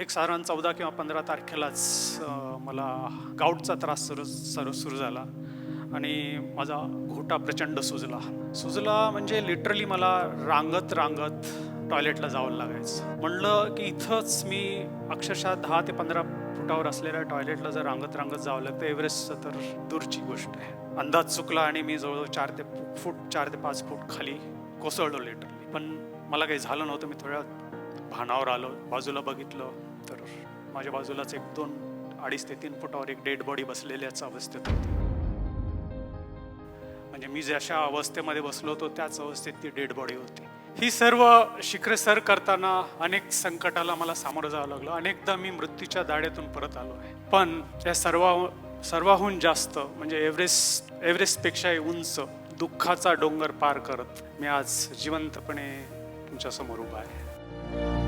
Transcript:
एक साधारण चौदा किंवा पंधरा तारखेलाच मला गाऊटचा त्रास सुरू सुरू सुरू झाला आणि माझा घोटा प्रचंड सुजला. सुजला म्हणजे लिटरली मला रांगत रांगत टॉयलेटला जावं लागायचं. म्हणलं की इथंच मी अक्षरशः दहा ते पंधरा फुटावर असलेल्या टॉयलेटला जर रांगत रांगत जावं लागतं एव्हरेस्टचं तर दूरची गोष्ट आहे. अंदाज चुकला आणि मी जवळजवळ चार ते फूट चार ते पाच फूट खाली कोसळलो लिटरली पण मला काही झालं नव्हतं मी थोड्या भानावर आलो बाजूला बघितलं. तर माझ्या बाजूलाच एक दोन अडीच ते तीन फुटावर एक डेड बॉडी बसलेल्याच अवस्थेत होती. म्हणजे मी जशा अवस्थेमध्ये बसलो होतो त्याच अवस्थेत ती डेड बॉडी होती. ही सर्व शिखरे सर करताना अनेक संकटाला मला सामोरं जावं लागलं. अनेकदा मी मृत्यूच्या दाड्यातून परत आलो आहे. पण या सर्व सर्वाहून जास्त म्हणजे एव्हरेस्ट एव्हरेस्टपेक्षाही उंच दुःखाचा डोंगर पार करत मी आज जिवंतपणे तुमच्यासमोर उभा आहे.